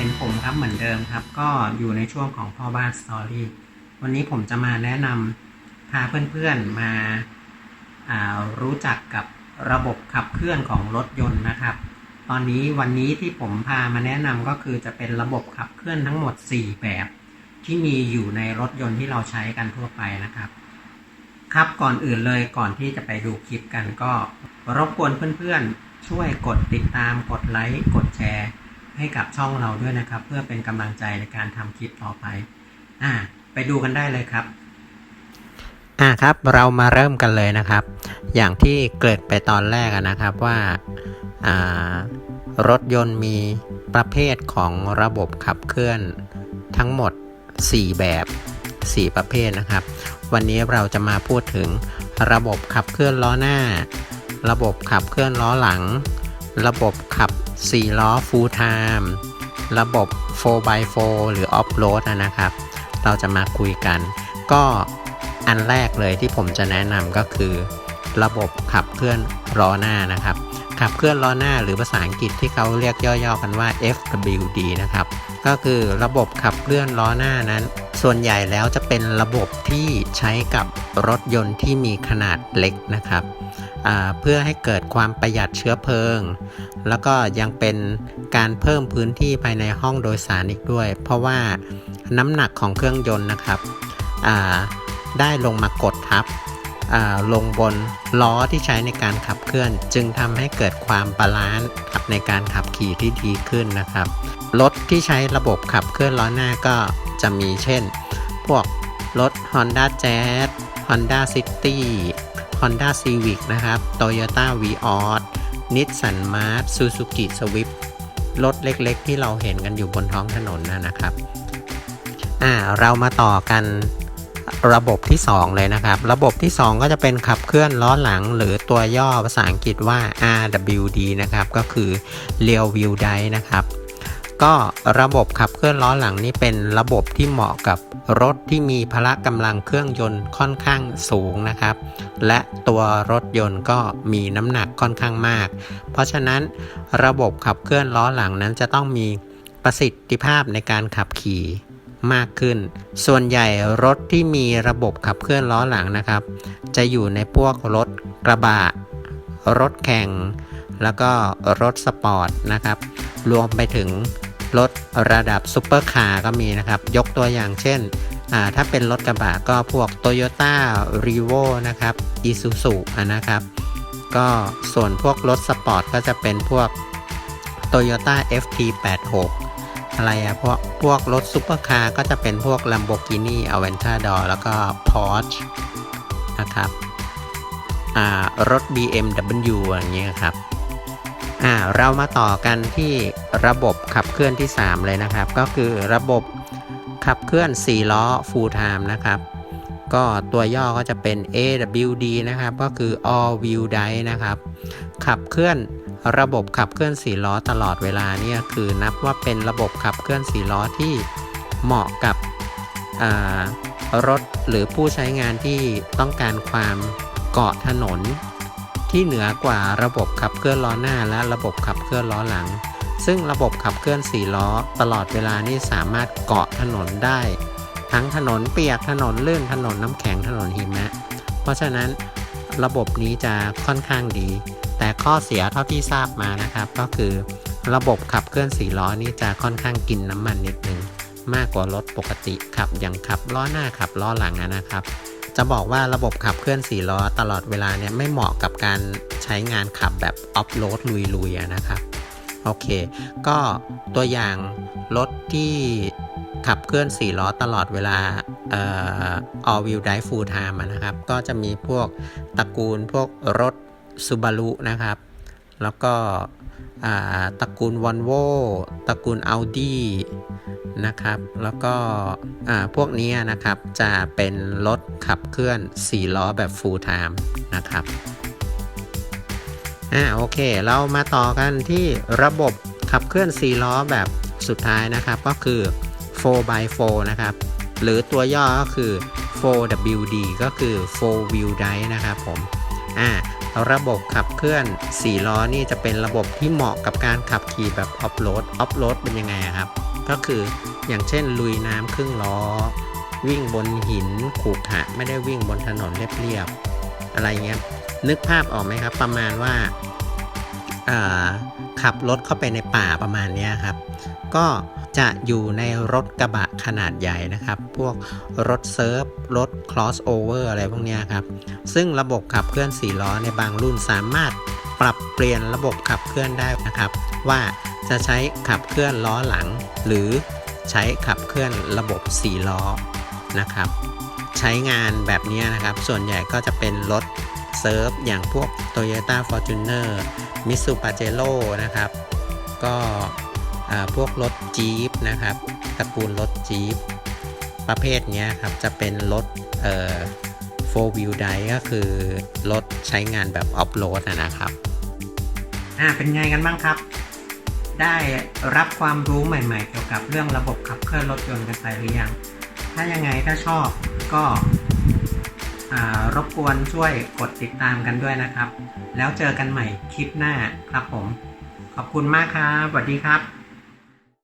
ห็นผมครับเหมือนเดิมครับ ก็อยู่ในช่วงของพ่อบ้านสตอรี่วันนี้ผมจะมาแนะนำพาเพื่อนๆมาารู้จักกับระบบขับเคลื่อนของรถยนต์นะครับ ตอนนี้วันนี้ที่ผมพามาแนะนำก็คือจะเป็นระบบขับเคลื่อนทั้งหมด 4 แบบ ที่มีอยู่ในรถยนต์ที่เราใช้กันทั่วไปนะครับ ครับก่อนอื่นเลยก่อนที่จะไปดูคลิปกันก็รบกวนเพื่อนๆช่วยกดติดตามกดไลค์กดแชร์ ให้กับช่องเราด้วยนะครับ เพื่อเป็นกำลังใจในการทำคลิปต่อไป อ่า ไปดูกันได้เลยครับ อ่าครับเรามาเริ่มกันเลยนะครับ อย่างที่เกิดไปตอนแรกนะครับว่า อ่ารถยนต์มีประเภทของระบบขับเคลื่อนทั้งหมด 4 แบบ 4 ประเภทนะครับ วันนี้เราจะมาพูดถึงระบบขับเคลื่อนล้อหน้า ระบบขับเคลื่อนล้อหลัง ระบบขับ 4 ล้อ full time ระบบ 4x4 หรือ off road นะครับ เราจะมาคุยกัน ก็อันแรกเลยที่ผมจะแนะนำก็คือ ระบบขับเคลื่อนล้อหน้านะครับ ขับเคลื่อนล้อหน้าหรือภาษาอังกฤษที่เขาเรียกย่อๆกันว่า FWD นะครับ ก็คือระบบขับเคลื่อนล้อหน้านั้น ส่วนใหญ่แล้วจะเป็นระบบที่ใช้กับรถยนต์ที่มีขนาดเล็กนะครับ เพื่อให้เกิดความประหยัดเชื้อเพลิง แล้วก็ยังเป็นการเพิ่มพื้นที่ภายในห้องโดยสารอีกด้วย เพราะว่าน้ำหนักของเครื่องยนต์นะครับได้ลงมากดทับลงบนล้อที่ใช้ในการขับเคลื่อน จึงทำให้เกิดความบาลานซ์ในการขับขี่ที่ดีขึ้นนะครับรถที่ใช้ระบบขับเคลื่อนล้อหน้าก็ จะมีเช่น พวกรถ Honda Jazz Honda City Honda Civic นะครับ Toyota Vios Nissan March Suzuki Swift รถเล็กๆ ที่เราเห็นกันอยู่บนท้องถนนนะนะครับ อ่า เรามาต่อกันระบบที่ 2 เลยนะครับ ระบบที่ 2 ก็จะเป็นขับเคลื่อนล้อหลัง หรือตัวย่อภาษาอังกฤษว่า RWD นะครับ ก็คือ Rear Wheel Drive นะครับ ก็ระบบขับเคลื่อนล้อหลังนี่เป็นระบบที่เหมาะกับรถที่มีพละกำลังเครื่องยนต์ค่อนข้างสูงนะครับ และตัวรถยนต์ก็มีน้ำหนักค่อนข้างมาก เพราะฉะนั้นระบบขับเคลื่อนล้อหลังนั้นจะต้องมีประสิทธิภาพในการขับขี่มากขึ้น ส่วนใหญ่รถที่มีระบบขับเคลื่อนล้อหลังนะครับ จะอยู่ในพวกรถกระบะ รถแข่ง แล้วก็รถสปอร์ตนะครับ รวมไปถึง รถระดับซุปเปอร์คาร์ก็มีนะครับ ยกตัวอย่างเช่น ถ้าเป็นรถกระบะก็พวก Toyota r e v o นะครับ Isuzu นะครับ ก็ส่วนพวกรถสปอร์ตก็จะเป็นพวก Toyota FT86 อะไรอะพวกพวกรถซุปเปอร์คาร์ก็จะเป็นพวก Lamborghini Aventador แล้วก็ Porsche นะครับรถ BMW อย่างเงี้ยครับ เรามาต่อกันที่ ระบบขับเคลื่อนที่ 3 เลยนะครับ ก็คือระบบขับเคลื่อน 4 ล้อ full time นะครับ ก็ตัวย่อก็จะเป็น AWD นะครับ ก็คือ all wheel drive นะครับ ขับเคลื่อนระบบขับเคลื่อน 4 ล้อตลอดเวลาเนี่ยคือนับว่าเป็นระบบขับเคลื่อน 4 ล้อที่เหมาะกับรถหรือผู้ใช้งานที่ต้องการความเกาะถนน ที่เหนือกว่าระบบขับเคลื่อนล้อหน้าและระบบขับเคลื่อนล้อหลัง ซึ่งระบบขับเคลื่อน 4 ล้อ ตลอดเวลานี่สามารถเกาะถนนได้ ทั้งถนนเปียกถนนลื่นถนนน้ำแข็งถนนหิมะ เพราะฉะนั้นระบบนี้จะค่อนข้างดี แต่ข้อเสียเท่าที่ทราบมานะครับ ก็คือระบบขับเคลื่อน 4 ล้อนี้จะค่อนข้างกินน้ำมันนิดนึงมากกว่ารถปกติขับอย่างขับล้อหน้าขับล้อหลังนะครับ จะบอกว่าระบบขับเคลื่อน4ล้อตลอดเวลาเนี่ยไม่เหมาะกับการใช้งานขับแบบออฟโรดลุยๆนะครับ อเค ก็ตัวอย่างรถที่ขับเคลื่อน 4 ล้อตลอดเวลาเอ่อ all wheel drive full time นะครับ ก็จะมีพวกตระกูลพวกรถ Subaru นะครับ แล้วก็ตระกูล Volvo ตระกูล Audi นะครับ แล้วก็พวกนี้นะครับจะเป็นรถขับเคลื่อน 4 ล้อแบบ full time นะครับ อ่าโอเค เรามาต่อกันที่ระบบขับเคลื่อน 4 ล้อแบบสุดท้ายนะครับ ก็คือ 4x4 นะครับ หรือตัวย่อก็คือ 4WD ก็คือ 4 wheel drive นะครับผมอ่าระบบขับเคลื่อน 4 ล้อนี่จะเป็นระบบที่เหมาะกับการขับขี่แบบออฟโรดออฟโรดเป็นยังไงครับ ก็คืออย่างเช่นลุยน้ำครึ่งล้อ วิ่งบนหินขูขระไม่ได้วิ่งบนถนนเรียบๆอะไรเงี้ย นึกภาพออกไหมครับ ประมาณว่าขับรถเข้าไปในป่าประมาณนี้ครับ ก็จะอยู่ในรถกระบะขนาดใหญ่นะครับ พวกรถเซิร์ฟ รถ crossover อะไรพวกนี้ครับ ซึ่งระบบขับเคลื่อน4ล้อในบางรุ่นสามารถปรับเปลี่ยนระบบขับเคลื่อนได้นะครับ ว่าจะใช้ขับเคลื่อนล้อหลัง หรือใช้ขับเคลื่อนระบบ4ล้อนะครับ ใช้งานแบบนี้นะครับ ส่วนใหญ่ก็จะเป็นรถ เซิร์ฟอย่างพวก Toyota Fortuner m i t s u Pajero นะครับ ก็พวกรถจี๊ปนะครับตระกูลรถจี๊ปประเภทนี้ครับ จะเป็นรถเอ่อ four wheel drive ก็คือรถใช้งานแบบออฟโรดนะครับ อ่าเป็นไงกันบ้างครับ ได้รับความรู้ใหม่ๆ เกี่ยวกับเรื่องระบบขับเคลื่อนรถยนต์กันไปหรือยัง ถ้ายังไงถ้าชอบก็ รบกวนช่วยกดติดตามกันด้วยนะครับ แล้วเจอกันใหม่คลิปหน้าครับผม ขอบคุณมากครับสวัสดีครับ